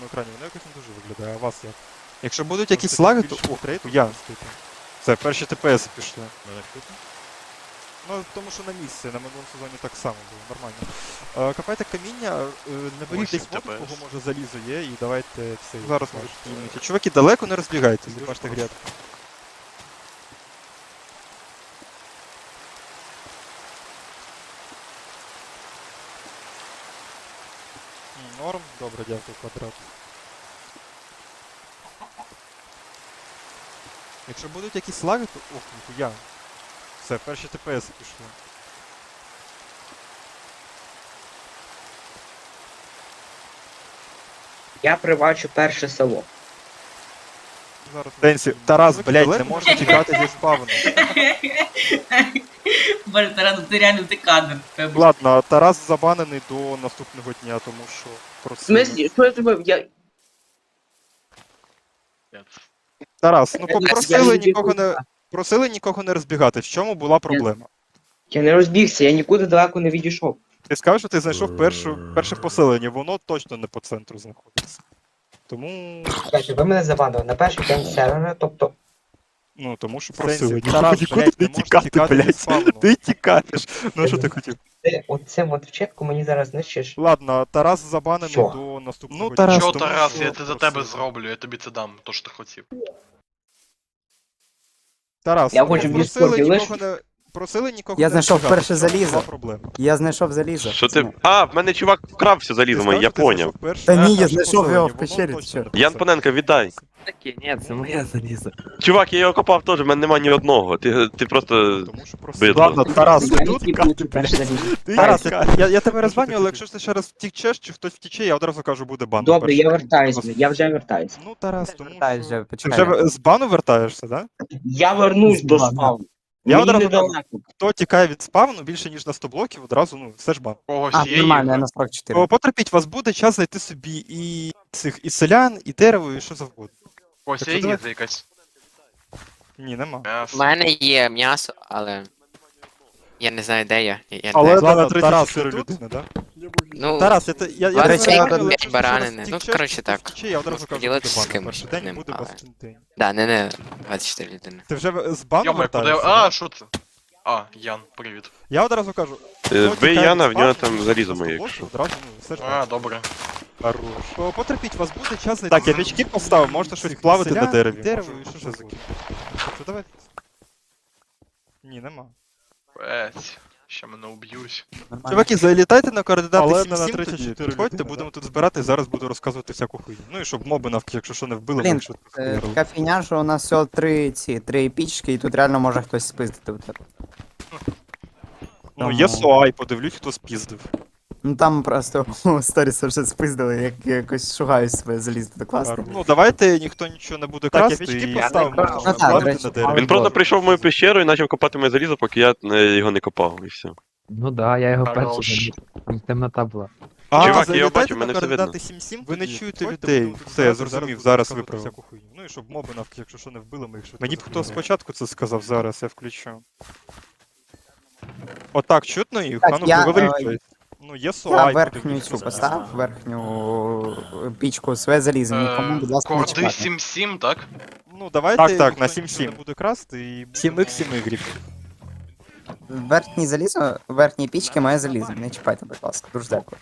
на екрані, воно якось не дуже виглядає, а вас як? Якщо будуть якісь лаги, то ох, я. Це перші ТПС пішли. Ну, тому що на місці, на минулому сезоні так само було, нормально. Е, Копайте каміння, е, наберіть десь воду, кого може залізо є, і давайте все. Зараз можете. Чуваки, далеко не розбігайтеся, бачите грядку. Норм, добре, дякую, квадрат. Якщо будуть якісь лаги, то ох, ніхуя. Все, перші ТПС пішли. Я прибачу перше село. Зараз Денсі, Тарас, блядь, не можна тікати зі спавну. Боже, Тарас, ти реально ти кадр. Тебе Ладно, Тарас забанений до наступного дня, тому що В смислі, що я зробив? Я... Тарас, ну Я- попросили я- нікого не просили нікого не розбігати. В чому була проблема? я не розбігся, я нікуди далеко не відійшов. Ти сказав, що ти знайшов першу, перше поселення, воно точно не по центру знаходиться. Тому. Чекайте, ви мене забанили на перший день сервера, тобто Ну, тому що просили. Тарас, Нікуди не тікати, тікати блядь. Ти тікаєш. Ну що ти хотів? ти оцим от вчитку мені зараз знищиш. Ладно, Тарас забанений Що? до наступного Ну, Тарас, Чо, тому Тарас, що я це за тебе просили. зроблю, я тобі це дам, то що ти хотів. Тарас, Я хочу в нікого не. Просили нікого Я не знайшов розбігати. перше залізо. Була проблема. Я знайшов залізо. Що ти. пацани. А, в мене чувак вкрав все залізо моє, я поняв. Та ні, я знайшов його в печері, ти що? Ян Паненко, віддай. Таке, ні, це моє залізо. Чувак, я його копав теж, в мене немає ні одного. Ти, ти просто. Тому що просили. Бидло. Ладно, Тарас, ти Тарас, я, я, я тебе розбаню, але якщо ти ще раз втічеш, чи хтось втіче, я одразу кажу, буде бан. Добре, Перший я вертаюсь, я вже вертаюсь. Ну, Тарас, тому Вертаюсь що... вже, Ти почекай. вже з бану вертаєшся, да? Я вернусь до спавну. Я Мені одразу. Хто тікає від спавну більше, ніж на 100 блоків, одразу, ну, все ж бан. Когось А, є нормально, я на 44. Потерпіть, у вас буде час знайти собі і цих, і селян, і дерево, і що завгодно. Когось Так є давай- їжа якась? Ні, нема. У М'ясо. мене є м'ясо, але. Я не знаю, де я. я, я Але не... Ладно, Ладно, Тарас, ти ти тут? да? Ну, Тарас, я, те- я, я, тебе це я один ти баранини. Ну, коротше, так. втіче, я одразу кажу, буде Поділитися з бан. кимось Перший день буде але- без день. да, не не 24 людини. Ти вже в- з бану Йома, куди... А, що це? А, Ян, привіт. Я одразу кажу. Е, хто тікає Яна, в нього спавну, там залізо на моє, 100 якщо. Одразу, ну, все ж. А, добре. Хорош. О, Потерпіть, у вас буде час знайти. Так, я пічки поставив, можете щось плавити на дереві. Дерево і що що завгодно. Тобто давайте. Ні, нема. Пець. Ще мене уб'ють. Чуваки, залітайте на координати Але 7 не на тоді. 34 Підходьте, людини, будемо тут збирати, зараз буду розказувати всяку хуйню. Ну і щоб моби навки, якщо що не вбили, Блін, ми швидко Е. Така фігня, що у нас всього три ці, три епічки, і тут реально може хтось спиздити у тебе. Ну, є Суай, подивлюсь, хто спіздив. Ну там просто сторіс вже спиздили, як якось шугають себе залізти до класу. Ну давайте ніхто нічого не буде Так, я красти пічки і поставив, можна Ну, так, до речі, на дереві. Він просто прийшов в мою пещеру і почав копати моє залізо, поки я е, його не копав, і все. Ну да, я його Хорош. перший заліз. Темнота була. А, Чувак, я його бачу, мене все видно. 7-7, Ви не чуєте людей. Все, я зрозумів, зараз виправив. всяку хуйню. Ну і щоб моби навки, якщо що не вбили, ми їх швидко Мені б хто спочатку це сказав, зараз я включу. Отак, чутно їх? Так, А ну, я, говоріть е, щось. Ну, є Я Суай. верхню цю постав, верхню е, пічку своє залізо, нікому, будь ласка, не Корди чіпати. 7-7, так? Ну, давайте Так, так, ніхто на нічого 7-7. не буде красти і 7х 7 ігрів. Верхнє залізо, верхні пічки моє залізо, не чіпайте, будь ласка, дуже дякую.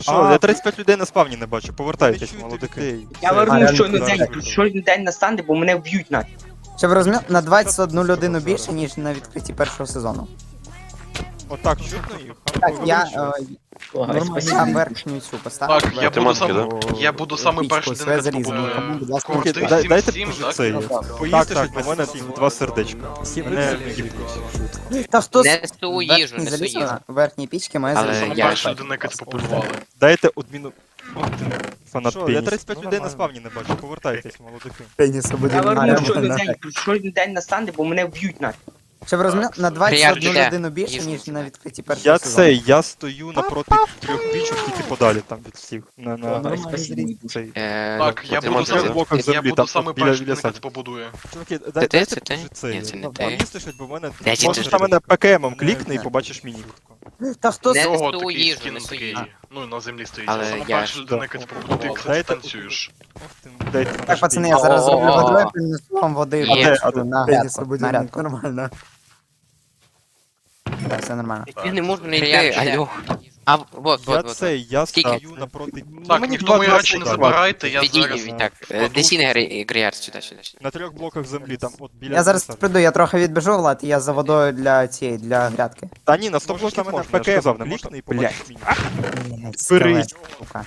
Що, А, я 35 людей на спавні не бачу, повертайтесь, молодики. Я Все. вернусь реально щойно день, тут щойно день на настане, бо мене вб'ють на. Щоб ви розуміли, на 21 людину більше, ніж на відкритті першого сезону. Отак, чутно їх? Ну, Так, я, е, я верхню цю поставив. Так, я буду сам- я буду самий перший день залізо, побудую. дай- дайте 7-7, пожити так? цей. Так, Поїсти так, щось, у мене два сердечка. Не, Та хто Не несу їжу, несу їжу. верхні пічки моє Але. Саме я- перший людина, яка це. Дайте одміну. Фанат Що, я 35 Ну, людей на спавні не бачу, повертайтесь, молодики. Пеніса буде Я вернусь нормально. день, тут день настане, бо мене вб'ють на. Щоб розуміли, на 21 Приятно, людину більше, ніж на відкритті першого Я цей, я стою напроти трьох пічок, тільки подалі там від всіх. На, на, цей. Е, Так, я Ти буду можеш самий... взяти? блоках Я землі, буду там самий біля- перший біля побудує. Чуваки, Ти- дайте це ти? Ні, це не Ну, ти. Поїсти щось, бо в мене... Можеш ти? на мене ПКМом клікни і побачиш міні. Та хто Не з... Несу такий їжу, скін несу такий, їжу. ну на землі стоїть. Але Саме я перша ж- людина, яка ти, кстати, Дайте- танцюєш. Дайте Так, пацани, я зараз зроблю о, водою, принесу вам води Є. водичку А де? на нормально. Так, все нормально. Я не можу не йти, алло. А, вот, Я вот, вот. я Скільки? стою напроти. Так, мені ніхто мої речі не забирайте, я зараз... так. е, Десіне Гріар, сюди, сюди, сюди. На трьох блоках землі, там от біля. Я зараз десятки. прийду, я трохи відбіжу, Влад, і я за водою для цієї, для грядки. Та ні, на 100 Можеш блоків можна, я ж казав, не можна. і побачиш Блядь. Берись. скелет, сука.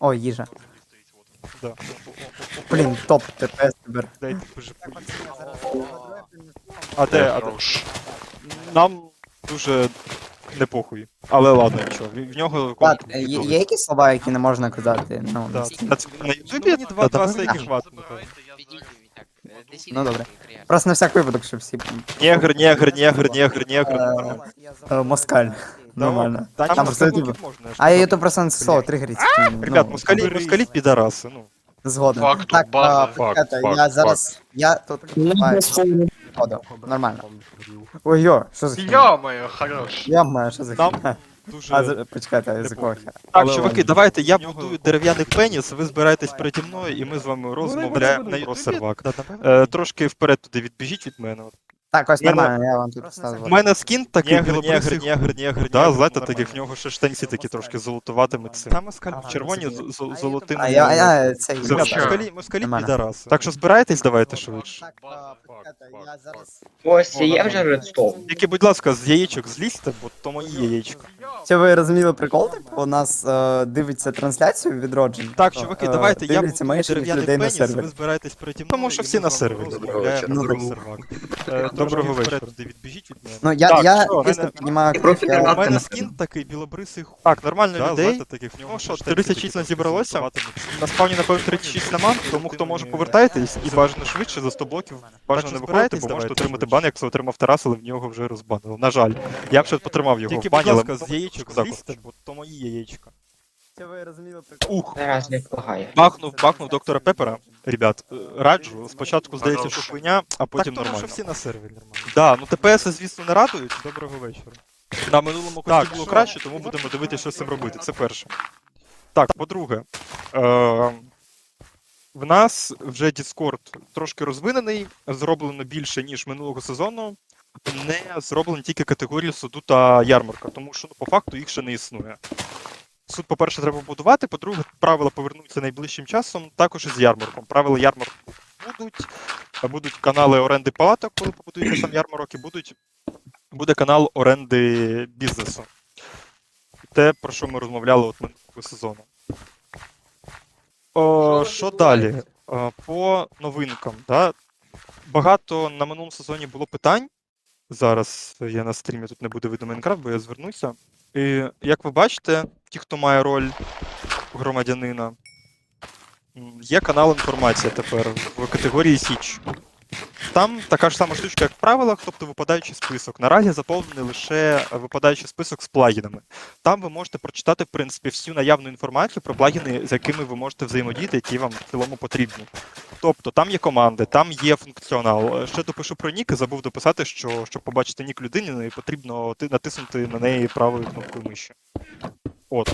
О, їжа. Да. Блін, топ, ТПС тепер. Дайте А де, а де? Нам дуже не похуй. Але ладно, нічого. В в нього Влад, комп е, є, відомий. є якісь слова, які не можна казати? Ну, Да, на на ц- На ютубі Мені два- два стейки так. е, Десіне Ну, добре. Просто на всяк випадок, щоб всі... Негр, негр, негр, негр, негр. Е, е, Москаль. Нормально. Та ні, Там просто 100 типу. можна. А я ютуб просто на це слово тригерить. Ребят, ну, москалі, москалі підараси, ну. Згоден. Факту, так, база. а, почекайте, я зараз. Я тут маю воду. Нормально. Ой, йо, що за хіня? Я-моє, хорош. Я маю, що за хіня? Дуже. А, за- почекайте, я якого? Так, Але чуваки, давайте я будую дерев'яний пеніс, ви збираєтесь переді мною, і ми з вами розмовляємо на його сервак. Е, Трошки вперед туди відбіжіть від мене. от. Так, ось нормально, я вам тут ставлю. У мене скін такий Негр, білобрисий. негр, негр, негр. Да, знаєте, таких в нього ще штанці такі трошки золотуватими цим. Там москаль. Червоні з з- золотими. А я, я це Ребят, Зачем? москалі, москалі Нормально. підараси. Так що збирайтесь, давайте швидше. Так, а, почекайте, я зараз... Ось є вже редстоун. Тільки, будь ласка, з яєчок злізьте, бо то мої яєчка. Чи ви розуміли прикол? Типу, у нас е, дивиться трансляцію відроджень. Так, чуваки, Е, давайте я дивляться буду менше ніж дерев'яний людей на пеніс, сервері. ви збираєтесь мною. Тому що всі на сервері. Ну, Доброго добре. сервак. Е, Доброго вечора. Туди відбіжіть від мене. Ну, я, Так, я що, дійсно мене- піднімаю Профі я- У мене скін такий білобрисий. ху- Так, нормально Да, людей. таких в нього Ну що, 36 такі нас зібралося? На спавні, напевно, 36 нема, тому хто може повертайтесь і бажано швидше за 100 блоків. Бажано не виходити, збирайтесь, бо можете давайте отримати швидше. бан, якщо отримав Тарас, але в нього вже розбанили. На жаль. Я б ще потримав його Тільки, будь бані, але ласка, з яєчок так злізьте, бо то мої яєчка. Чи ви розуміли прикол? Ух, Зараз не вплагає. бахнув, бахнув доктора Пепера. Ребят, е, раджу. Спочатку здається, що хуйня, а потім так, тому нормально. що всі на сервері нормально. Да, ну ТПС, звісно, не радують. Доброго вечора. На минулому Так, було що? краще, тому будемо дивитися, що з цим робити. Це перше. Так, по-друге, е- в нас вже Discord трошки розвинений, зроблено більше, ніж минулого сезону. Не зроблені тільки категорії суду та ярмарка, тому що ну, по факту їх ще не існує. Суд, по-перше, треба будувати, по-друге, правила повернуться найближчим часом, також і з ярмарком. Правила ярмарку будуть, будуть канали оренди палаток, коли побудується сам ярмарок, і будуть, буде канал оренди бізнесу. Те, про що ми розмовляли от минулого сезону. О, що далі? Е, По новинкам. Да? Багато на минулому сезоні було питань. Зараз я на стрімі тут не буде видно Майнкрафт, бо я звернуся. І як ви бачите, ті, хто має роль громадянина, є канал інформація тепер в категорії Січ. Там така ж сама штучка, як в правилах, тобто випадаючий список. Наразі заповнений лише е, випадаючий список з плагінами. Там ви можете прочитати, в принципі, всю наявну інформацію про плагіни, з якими ви можете взаємодіяти, які вам в цілому потрібні. Тобто там є команди, там є функціонал. Е, Ще допишу про нік забув дописати, що щоб побачити нік людини, потрібно натиснути на неї правою кнопкою миші. От.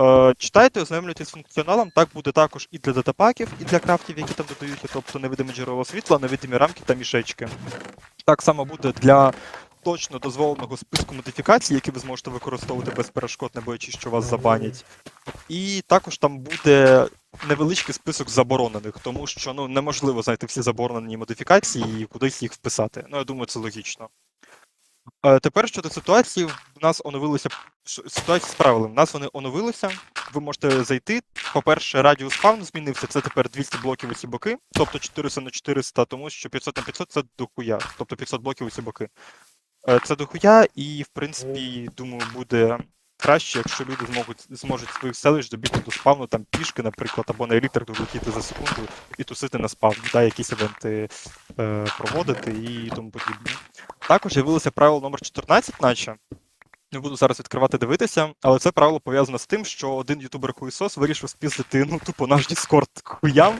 Е, читайте, ознайомлюйтесь з функціоналом. Так буде також і для датапаків, і для крафтів, які там додаються, тобто невидиме джерело світла, невидимі рамки та мішечки. Так само буде для точно дозволеного списку модифікацій, які ви зможете використовувати без перешкод, не боячись, що вас забанять. І також там буде невеличкий список заборонених, тому що ну, неможливо знайти всі заборонені модифікації і кудись їх вписати. Ну, я думаю, це логічно. Е, Тепер щодо ситуації, в нас оновилися ситуації ситуація з правилами. У нас вони оновилися. Ви можете зайти. По-перше, радіус спавну змінився. Це тепер 200 блоків усі боки, тобто 400 на 400, тому що 500 на 500 це дохуя, тобто 500 блоків усі боки. Е, Це дохуя, і в принципі, думаю, буде краще, якщо люди зможуть зможуть своїх селищ добігти до спавну там пішки, наприклад, або на елітрах долетіти за секунду і тусити на спавні, да, якісь івенти е, проводити і тому подібне. Також з'явилося правило номер 14, наче. Не буду зараз відкривати дивитися, але це правило пов'язане з тим, що один ютубер хуйсос вирішив спіздити ну тупо наш Discord хуям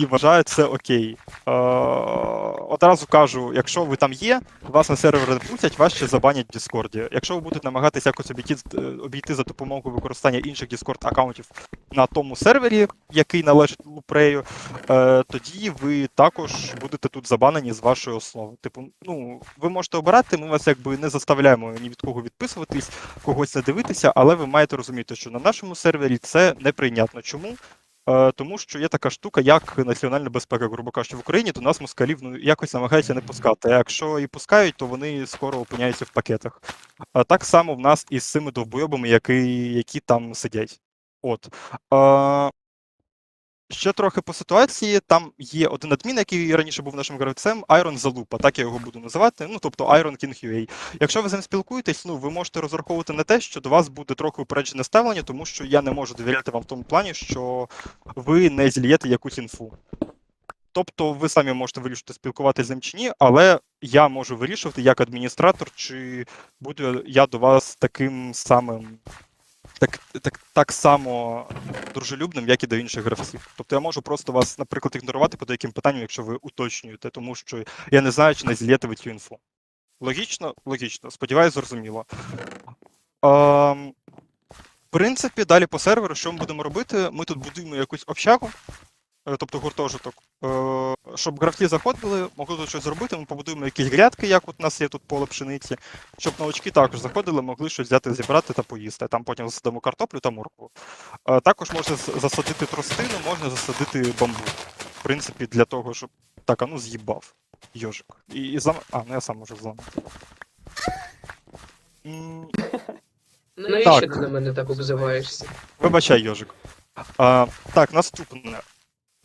і вважають це окей. Е, одразу кажу, якщо ви там є, вас на сервер не пустять, вас ще забанять в Діскорді. Якщо ви будете намагатися якось обійти, е, обійти за допомогою використання інших Discord аккаунтів на тому сервері, який належить Лупрею, е, тоді ви також будете тут забанені з вашої основи. Типу, ну ви можете обирати, ми вас якби не заставляємо ні від кого відписуватись, когось не дивитися, але ви маєте розуміти, що на нашому сервері це неприйнятно. Чому? Е, тому що є така штука, як національна безпека, грубо кажучи, в Україні, то нас москалів ну, якось намагаються не пускати. А якщо і пускають, то вони скоро опиняються в пакетах. А так само в нас із цими довбойобами, які, які там сидять. От. Е, Ще трохи по ситуації. Там є один адмін, який раніше був нашим гравцем, Iron Залупа, так я його буду називати. Ну тобто Iron King UA. Якщо ви з ним спілкуєтесь, ну ви можете розраховувати на те, що до вас буде трохи упереджене ставлення, тому що я не можу довіряти вам в тому плані, що ви не зільєте якусь інфу. Тобто ви самі можете вирішити спілкуватися з ним чи ні, але я можу вирішувати як адміністратор, чи буду я до вас таким самим. Так, так, так само дружелюбним, як і до інших гравців. Тобто я можу просто вас, наприклад, ігнорувати по деяким питанням, якщо ви уточнюєте, тому що я не знаю, чи не зільєте ви цю інфу. Логічно? Логічно. Сподіваюсь, зрозуміло. Ем, в принципі, далі по серверу, що ми будемо робити? Ми тут будуємо якусь общагу, тобто гуртожиток. Е, щоб гравці заходили, могли тут щось зробити, ми побудуємо якісь грядки, як от у нас є тут поле пшениці, щоб новачки також заходили, могли щось взяти, зібрати та поїсти. Там потім засадимо картоплю та моркву. Е, також можна засадити тростину, можна засадити бамбук. В принципі, для того, щоб. Так, а ну з'їбав. Йожик. І, і зам... А, ну я сам можу зламати. М, Навіщо Так. ти на мене так обзиваєшся? Вибачай, Йожик. А, так, наступне.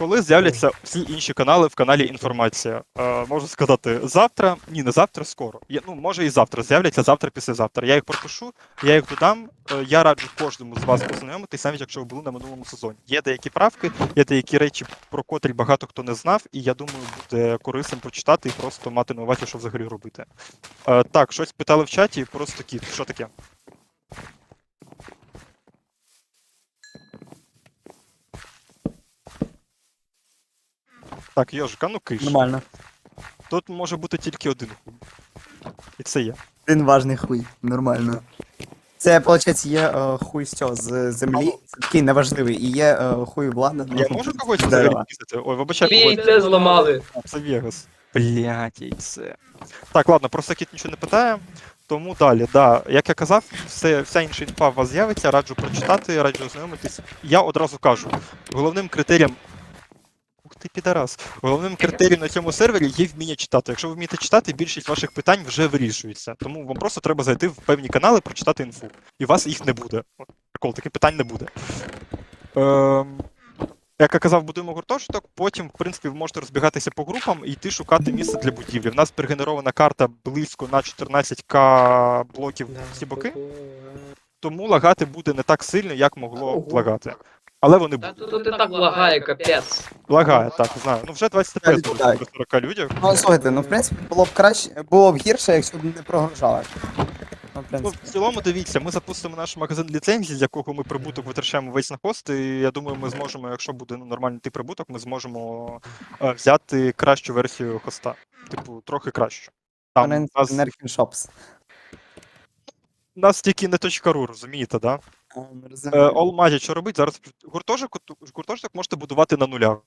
Коли з'являться всі інші канали в каналі інформація? А, можу сказати, завтра, ні, не завтра, скоро. Я, ну, може і завтра з'являться, завтра, післязавтра. Я їх пропишу, я їх додам. Е, Я раджу кожному з вас познайомитись, навіть якщо ви були на минулому сезоні. Є деякі правки, є деякі речі, про котрі багато хто не знав, і я думаю, буде корисним прочитати і просто мати на увазі, що взагалі робити. Е, так, щось питали в чаті, просто кіт. Що таке? Так, Йожик, а ну киш. Нормально. Тут може бути тільки один хуй. І це є. Один важний хуй. Нормально. Це, виходить, є е, хуй з цього, з землі. Це такий неважливий. І є е, хуй влада. Я можу когось Дерева. взагалі? Ой, вибачай, Тобі когось. яйце зламали. Це Вегас. Блять, яйце. Так, ладно, просто кіт нічого не питає. Тому далі, да. Як я казав, все, вся інша інфа у вас з'явиться, раджу прочитати, раджу ознайомитись. Я одразу кажу, головним критерієм. Ти, підарас. Головним критерієм на цьому сервері є вміння читати. Якщо ви вмієте читати, більшість ваших питань вже вирішується. Тому вам просто треба зайти в певні канали, прочитати інфу. І у вас їх не буде. От, Прикол, таких питань не буде. Ем, як я казав, будуємо гуртожиток, потім, в принципі, ви можете розбігатися по групам і йти шукати місце для будівлі. В нас перегенерована карта близько на 14к блоків всі боки, тому лагати буде не так сильно, як могло б лагати. Але вони Та будуть. тут і так лагає, капець. Лагає, так, знаю. Ну вже 20 Так, так. 40 людях. Ну, слухайте, ну в принципі було б краще, було б гірше, якщо б не прогружали. Ну, в Ну, принципі. в цілому, дивіться, ми запустимо наш магазин ліцензій, з якого ми прибуток витрачаємо весь на хост, і я думаю, ми зможемо, якщо буде ну, нормальний тип прибуток, ми зможемо е, взяти кращу версію хоста. Типу, трохи кращу. Там у нас, Energy Shops. у нас тільки не .ru, розумієте, да? Не Е, Magic, що робить? Зараз гуртожиток, гуртожиток можете будувати на нулях.